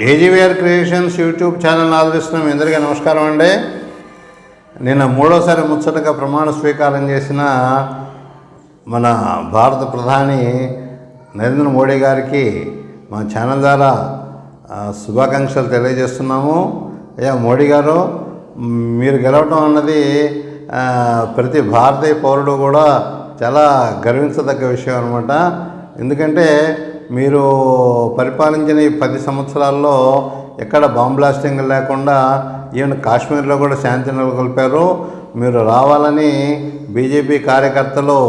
AGVR creations YouTube channel ఆదరిస్తున్న. మీ అందరికీ నమస్కారం అండి. నిన్న మూడోసారి ముచ్చటగా ప్రమాణ స్వీకారం చేసిన మన భారత ప్రధాని నరేంద్ర మోడీ గారికి మా ఛానల్ ద్వారా శుభాకాంక్షలు తెలియజేస్తున్నాము. అయ్యా మోడీ గారు మీరు గెలవటం అన్నది ప్రతి భారతీయ పౌరుడు కూడా చాలా గర్వించదగ్గ విషయం అనమాట ఎందుకంటే మీరు పరిపాలించిన ఈ పది సంవత్సరాల్లో ఎక్కడ బాంబ్ బ్లాస్టింగ్ లేకుండా ఈవెన్ కాశ్మీర్లో కూడా శాంతి నెలకొల్పారు మీరు రావాలని బీజేపీ కార్యకర్తలు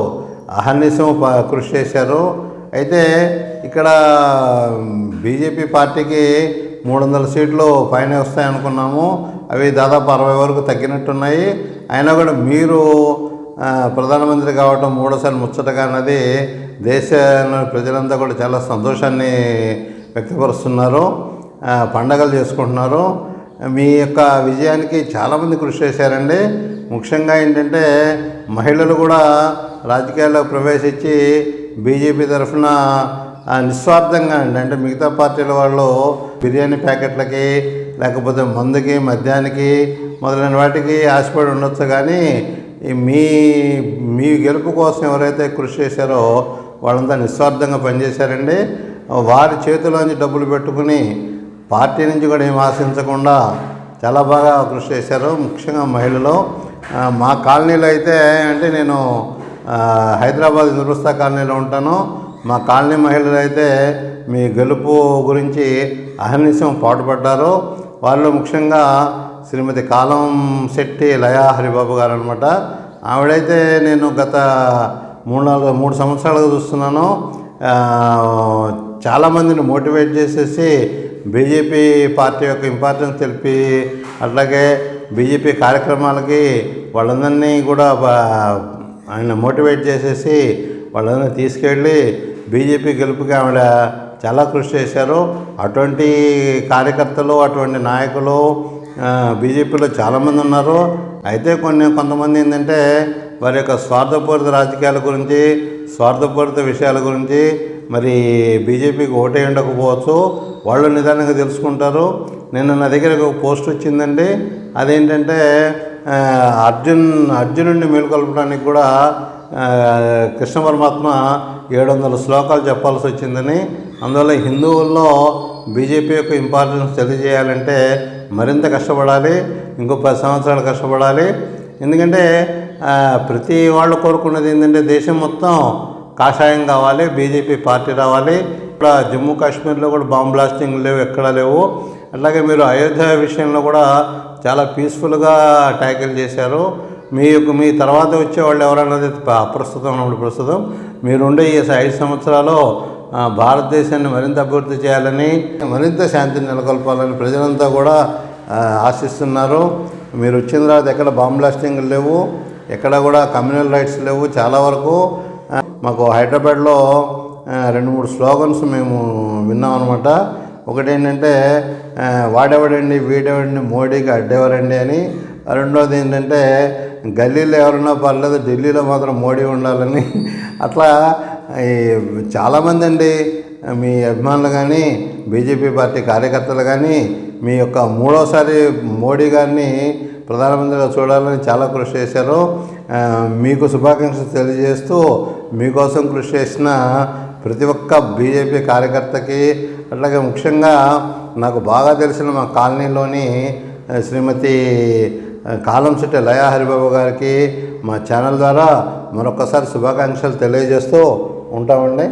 అహర్నిశం కృషి చేశారు. అయితే ఇక్కడ బీజేపీ పార్టీకి మూడు వందల సీట్లు పైన వస్తాయనుకున్నాము అవి దాదాపు అరవై వరకు తగ్గినట్టున్నాయి. అయినా కూడా మీరు ప్రధానమంత్రి కావటం మూడోసారి ముచ్చటగా అన్నది దేశ ప్రజలంతా కూడా చాలా సంతోషాన్ని వ్యక్తపరుస్తున్నారు. పండగలు చేసుకుంటున్నారు. మీ యొక్క విజయానికి చాలామంది కృషి చేశారండి. ముఖ్యంగా ఏంటంటే మహిళలు కూడా రాజకీయాల్లో ప్రవేశించి బీజేపీ తరఫున నిస్వార్థంగా అండి. అంటే మిగతా పార్టీల వాళ్ళు బిర్యానీ ప్యాకెట్లకి లేకపోతే మందుకి మద్యానికి మొదలైన వాటికి ఆశపడి ఉండొచ్చు. కానీ మీ మీ గెలుపు కోసం ఎవరైతే కృషి చేశారో వాళ్ళంతా నిస్వార్థంగా పనిచేశారండి. వారి చేతిలోంచి డబ్బులు పెట్టుకుని పార్టీ నుంచి కూడా ఏం ఆశించకుండా చాలా బాగా కృషి చేశారు. ముఖ్యంగా మహిళలు. మా కాలనీలో అయితే అంటే నేను హైదరాబాద్ ఇంద్రస్తా కాలనీలో ఉంటాను. మా కాలనీ మహిళలు అయితే మీ గెలుపు గురించి అహర్నిశం పాటుపడ్డారు. వాళ్ళు ముఖ్యంగా శ్రీమతి కాలం శెట్టి లయా హరిబాబు గారు అనమాట ఆవిడైతే నేను గత మూడు నాలుగు మూడు సంవత్సరాలుగా చూస్తున్నాను. చాలామందిని మోటివేట్ చేసేసి బీజేపీ పార్టీ యొక్క ఇంపార్టెన్స్ తెలిపి అట్లాగే బీజేపీ కార్యక్రమాలకి వాళ్ళందరినీ కూడా ఆయన మోటివేట్ చేసేసి వాళ్ళందరినీ తీసుకెళ్ళి బీజేపీ గెలుపుకి ఆవిడ చాలా కృషి చేశారు. అటువంటి కార్యకర్తలు అటువంటి నాయకులు బీజేపీలో చాలామంది ఉన్నారు. అయితే కొన్ని కొంతమంది ఏంటంటే వారి యొక్క స్వార్థపూరిత రాజకీయాల గురించి స్వార్థపూరిత విషయాల గురించి మరి బీజేపీకి ఓటే ఉండకపోవచ్చు. వాళ్ళు నిదానంగా తెలుసుకుంటారు. నిన్న నా దగ్గర ఒక పోస్ట్ వచ్చిందండి. అదేంటంటే అర్జున్ అర్జునుడిని మేలుకొల్పడానికి కూడా కృష్ణ పరమాత్మ ఏడు వందల శ్లోకాలు చెప్పాల్సి వచ్చిందని. అందువల్ల హిందువుల్లో బీజేపీ యొక్క ఇంపార్టెన్స్ తెలియజేయాలంటే మరింత కష్టపడాలి. ఇంకో పది సంవత్సరాలు కష్టపడాలి. ఎందుకంటే ప్రతి వాళ్ళు కోరుకున్నది ఏంటంటే దేశం మొత్తం కాషాయం కావాలి బీజేపీ పార్టీ రావాలి. ఇక్కడ జమ్మూ కాశ్మీర్లో కూడా బాంబ్ బ్లాస్టింగ్ లేవు ఎక్కడా లేవు. అట్లాగే మీరు అయోధ్య విషయంలో కూడా చాలా పీస్ఫుల్గా ట్యాకిల్ చేశారు. మీ యొక్క మీ తర్వాత వచ్చే వాళ్ళు ఎవరన్నది ప్రస్తుతం అప్రస్తుతం ఉన్నప్పుడు ప్రస్తుతం. మీరుండే ఈ ఐదు సంవత్సరాలు భారతదేశాన్ని మరింత అభివృద్ధి చేయాలని మరింత శాంతిని నెలకొల్పాలని ప్రజలంతా కూడా ఆశిస్తున్నారు. మీరు వచ్చిన తర్వాత ఎక్కడ బాంబ్ బ్లాస్టింగ్ లేవు. ఎక్కడ కూడా కమ్యూనల్ రైట్స్ లేవు. చాలా వరకు మాకు హైదరాబాద్లో రెండు మూడు స్లోగన్స్ మేము విన్నాం అనమాట ఒకటి ఏంటంటే వాడెవడండి వీడెవడండి మోడీకి అడ్డెవరండి అని. రెండోది ఏంటంటే గల్లీలో ఎవరన్నా పర్లేదు ఢిల్లీలో మాత్రం మోడీ ఉండాలని. అట్లా ఈ చాలామంది అండి మీ అభిమానులు కానీ బీజేపీ పార్టీ కార్యకర్తలు కానీ మీ యొక్క మూడోసారి మోడీ గారిని ప్రధానమంత్రిగా చూడాలని చాలా కృషి చేశారు. మీకు శుభాకాంక్షలు తెలియజేస్తూ మీకోసం కృషి చేసిన ప్రతి ఒక్క బీజేపీ కార్యకర్తకి అట్లాగే ముఖ్యంగా నాకు బాగా తెలిసిన మా కాలనీలోని శ్రీమతి కాలం శెట్టి లయా హరిబాబు గారికి మా ఛానల్ ద్వారా మరొకసారి శుభాకాంక్షలు తెలియజేస్తూ ఉంటామండి.